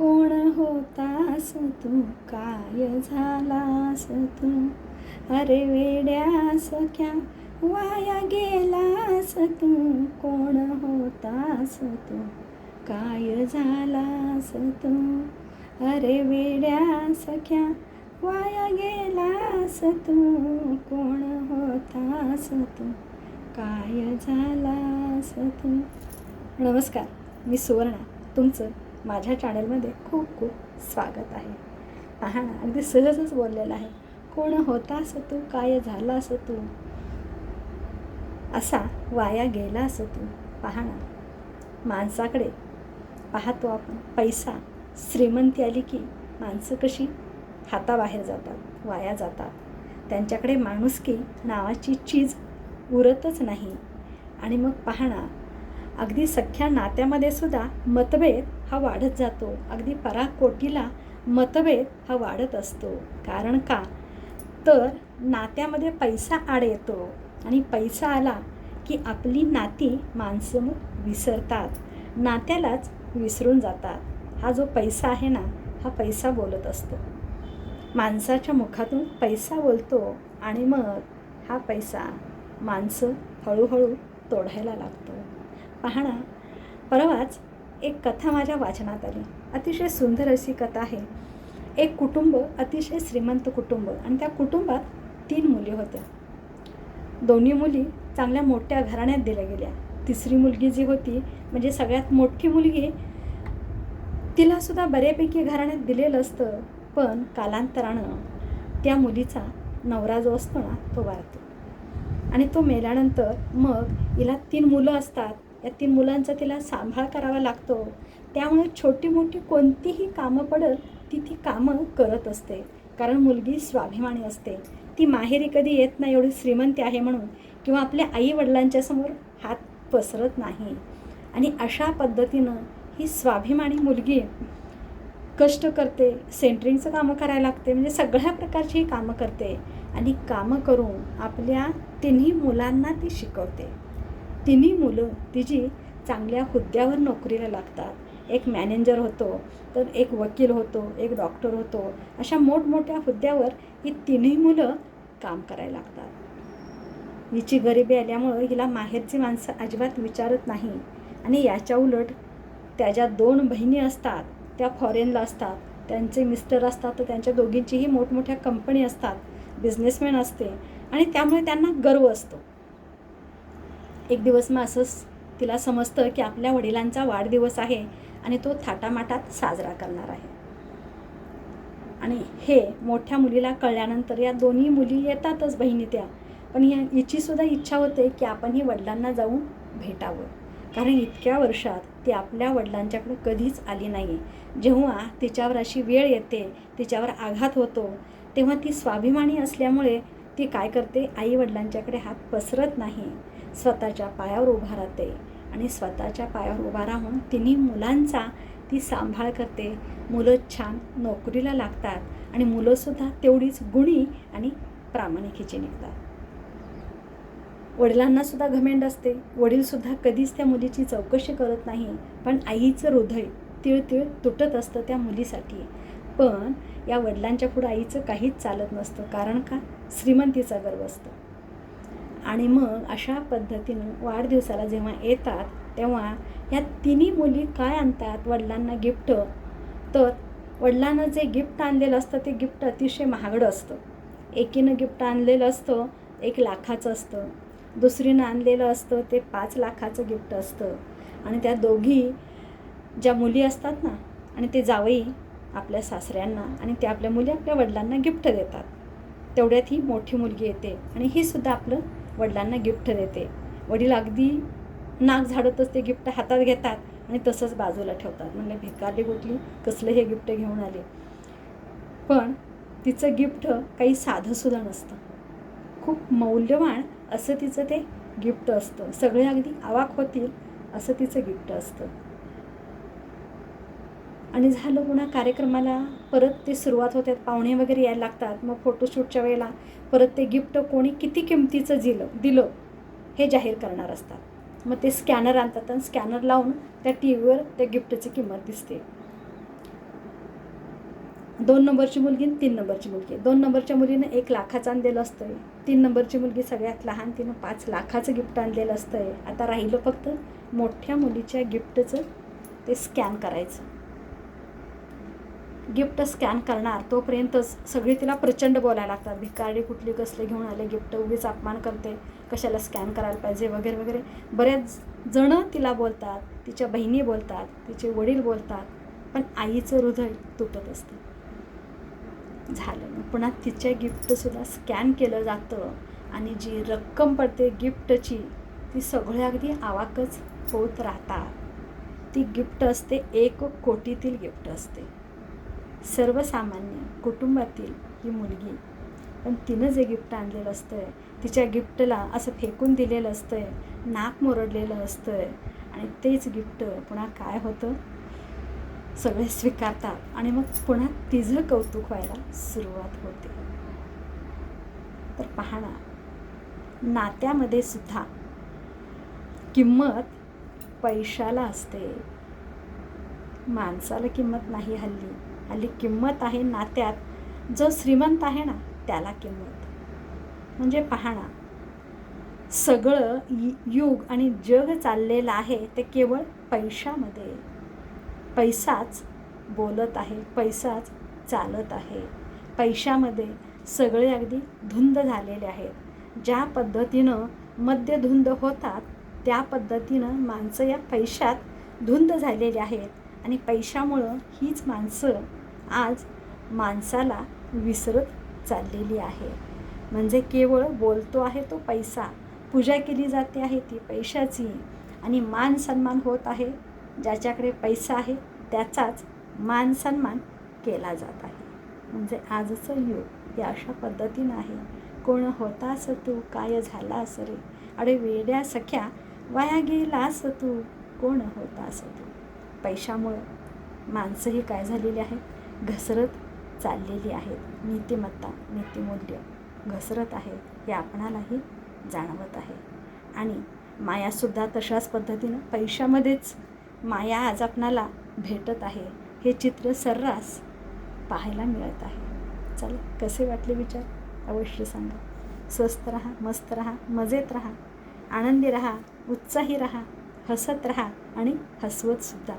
कोण होतास तू? काय झालास तू? अरे वेड्या सख्या वाया गेलास तू? कोण होतास तू? काय झालास तू? अरे वेड्या सख्या वाया गेलास तू? कोण होतास तू? काय झालास तू? नमस्कार मी सुवर्णा. तुमचं माझ्या चॅनलमध्ये खूप खूप स्वागत आहे. पहा ना अगदी सहजच बोललेलं आहे. कोण होतास तू? काय झालास तू? असा वाया गेलास तू. पहा ना. माणसाकडे पाहतो आपण पैसा. श्रीमंती आली की माणसं कशी हाताबाहेर जातात वाया जातात. त्यांच्याकडे माणुसकी नावाची चीज उरतच नाही. आणि मग पाहणा अगदी सख्या नात्यामध्ये सुद्धा मतभेद हा वाढत जातो. अगदी पराकोटीला मतभेद हा वाढत असतो. कारण का? तर नात्यामध्ये पैसा आड येतो आणि पैसा आला की आपली नाती माणसं विसरतात. नात्यालाच विसरून जातात. हा जो पैसा आहे ना हा पैसा बोलत असतो. माणसाच्या मुखातून पैसा बोलतो आणि मग हा पैसा माणसं हळूहळू तोडायला लागतो. पाहणा परवाच एक कथा माझ्या वाचनात आली. अतिशय सुंदर अशी कथा आहे. एक कुटुंब अतिशय श्रीमंत कुटुंब आणि त्या कुटुंबात तीन मुली होत्या. दोन्ही मुली चांगल्या मोठ्या घराण्यात दिल्या गेल्या. तिसरी मुलगी जी होती म्हणजे सगळ्यात मोठी मुलगी तिलासुद्धा बऱ्यापैकी घराण्यात दिलेलं असतं पण कालांतरानं त्या मुलीचा नवरा जो असतो ना तो वारतो आणि तो मेल्यानंतर मग हिला तीन मुलं असतात. या तीन मुलांचा तिला सांभाळ करावा लागतो. त्यामुळे छोटी मोठी कोणतीही कामं पडत ती ती कामं करत असते. कारण मुलगी स्वाभिमानी असते. ती माहेरी कधी येत नाही एवढी श्रीमंती आहे म्हणून किंवा आपल्या आई वडिलांच्या समोर हात पसरत नाही. आणि अशा पद्धतीनं ही स्वाभिमानी मुलगी कष्ट करते सेंटरिंगचं कामं करायला लागते म्हणजे सगळ्या प्रकारची कामं करते. आणि कामं करून आपल्या तिन्ही मुलांना ती शिकवते. तिन्ही मुलं तिची चांगल्या हुद्द्यावर नोकरीला लागतात. एक मॅनेजर होतो तर एक वकील होतो एक डॉक्टर होतो अशा मोठमोठ्या हुद्द्यावर ही तिन्ही मुलं काम करायला लागतात. हिची गरिबी आल्यामुळं हिला माहेरची माणसं अजिबात विचारत नाही आणि याच्या उलट त्याच्या दोन बहिणी असतात त्या फॉरेनला असतात त्यांचे मिस्टर असतात तर त्यांच्या दोघींचीही मोठमोठ्या कंपनी असतात बिझनेसमॅन असते आणि त्यामुळे त्यांना गर्व असतो. एक दिवस मग असंच तिला समजतं की आपल्या वडिलांचा वाढदिवस आहे आणि तो थाटामाटात साजरा करणार आहे. आणि हे मोठ्या मुलीला कळल्यानंतर या दोन्ही मुली येतातच बहिणी त्या. पण या हिचीसुद्धा इच्छा होते की आपणही वडिलांना जाऊन भेटावं. कारण इतक्या वर्षात ती आपल्या वडिलांच्याकडे कधीच आली नाही जेव्हा तिच्यावर अशी वेळ येते तिच्यावर आघात होतो तेव्हा ती स्वाभिमानी असल्यामुळे ती काय करते? आई वडिलांच्याकडे हात पसरत नाही. स्वतःच्या पायावर उभा राहते आणि स्वतःच्या पायावर उभा राहून तिन्ही मुलांचा ती सांभाळ करते. मुलं छान नोकरीला लागतात आणि मुलंसुद्धा तेवढीच गुणी आणि प्रामाणिकीची निघतात. वडिलांनासुद्धा घमेंड असते. वडीलसुद्धा कधीच त्या मुलीची चौकशी करत नाही पण आईचं हृदय तिळतिळ तिळ तुटत असतं त्या मुलीसाठी. पण या वडिलांच्या पुढं आईचं काहीच चालत नसतं कारण का? श्रीमंतीचा गर्व असतो. आणि मग अशा पद्धतीनं वाढदिवसाला जेव्हा येतात तेव्हा ह्या तिन्ही मुली काय आणतात? वडिलांना गिफ्ट. तर वडिलांना जे गिफ्ट आणलेलं असतं ते गिफ्ट अतिशय महागडं असतं. एकीनं गिफ्ट आणलेलं असतं एक लाखाचं असतं. दुसरीनं आणलेलं असतं ते पाच लाखाचं गिफ्ट असतं. आणि त्या दोघी ज्या मुली असतात ना आणि ते जावई आपल्या सासऱ्यांना आणि ते आपल्या मुली आपल्या वडिलांना गिफ्ट देतात. तेवढ्यात ही मोठी मुलगी येते आणि ही सुद्धा आपलं वडिलांना गिफ्ट देते. वडील अगदी नाक झाडतच ते गिफ्ट हातात घेतात आणि तसंच बाजूला ठेवतात. म्हणजे भिकारली गोटली कसलं हे गिफ्ट घेऊन आले? पण तिचं गिफ्ट काही साधंसुद्धा नसतं. खूप मौल्यवान असं तिचं ते गिफ्ट असतं. सगळे अगदी आवाक होतील असं तिचं गिफ्ट असतं. आणि झालं पुन्हा कार्यक्रमाला परत ते सुरुवात होतात पाहुणे वगैरे यायला लागतात मग फोटोशूटच्या वेळेला परत ते गिफ्ट कोणी किती किमतीचं दिलं दिलं हे जाहीर करणार असतात. मग ते स्कॅनर आणतात आणि स्कॅनर लावून त्या टी व्हीवर त्या गिफ्टची किंमत दिसते. दोन नंबरची मुलगी आणि तीन नंबरची मुलगी. दोन नंबरच्या मुलीनं एक लाखाचं आणलेलं असतं तीन नंबरची मुलगी सगळ्यात लहान तिनं पाच लाखाचं गिफ्ट आणलेलं असतं आता राहिलं फक्त मोठ्या मुलीच्या गिफ्टचं ते स्कॅन करायचं. गिफ्ट स्कॅन करणार तोपर्यंतच सगळी तिला प्रचंड बोलायला लागतात. भिकारडी कुठली कसले घेऊन आले गिफ्ट उगीच अपमान करते कशाला स्कॅन करायला पाहिजे वगैरे वगैरे. बरेच जणं तिला बोलतात तिच्या बहिणी बोलतात तिचे वडील बोलतात पण आईचं हृदय तुटत असतं. झालं. मग पुन्हा तिच्या गिफ्टसुद्धा स्कॅन केलं जातं आणि जी रक्कम पडते गिफ्टची ती सगळ्या अगदी आवाकच होत राहतात. ती गिफ्ट असते एक कोटीतील गिफ्ट असते. सर्वसामान्य कुटुंबातील ही मुलगी. पण तिनं जे गिफ्ट आणलेलं असतं आहे तिच्या गिफ्टला असं फेकून दिलेलं असतं आहे नाक मोरडलेलं असतं आहे आणि तेच गिफ्ट पुन्हा काय होतं? सगळे स्वीकारतात आणि मग पुन्हा तिचं कौतुक व्हायला सुरुवात होते. तर पाहणा नात्यामध्ये सुद्धा किंमत पैशाला असते. माणसाला किंमत नाही हल्ली. हल्ली किंमत आहे नात्यात. जो श्रीमंत आहे ना त्याला किंमत. म्हणजे पाहणा सगळं युग आणि जग चाललेलं आहे ते केवळ पैशामध्ये. पैसाच बोलत आहे पैसाच चालत आहे. पैशामध्ये सगळे अगदी धुंद झालेले आहेत. ज्या पद्धतीनं मद्य धुंद होतात त्या पद्धतीनं माणसं या पैशात धुंद झालेली आहेत. आणि पैशामुळं हीच माणसं आज माणसाला विसरत चाललेली आहे. म्हणजे केवळ बोलतो आहे तो पैसा. पूजा केली जाते आहे ती पैशाची. आणि मान सन्मान होत आहे. ज्याच्याकडे पैसा आहे त्याचाच मान सन्मान केला जात आहे. म्हणजे आजचं युग हे अशा पद्धतीनं आहे. कोण होतास तू काय झालास रे? अरे वेड्या सख्या वाया गेलास तू? कोण होतास तू? पैशामुळं माणसंही काय झालेली आहेत? घसरत चाललेली आहेत नीतिमत्ता नीतिमूल्य घसरत आहे हे आपणालाही जाणवत आहे. आणि मायासुद्धा तशाच पद्धतीनं पैशामध्येच माया आज आपणाला भेटत आहे हे चित्र सर्रास पाहायला मिळत आहे. चला कसे वाटले विचार? अवश्य सांगा. स्वस्त राहा मस्त राहा मजेत राहा आनंदी राहा उत्साही राहा हसत राहा आणि हसवतसुद्धा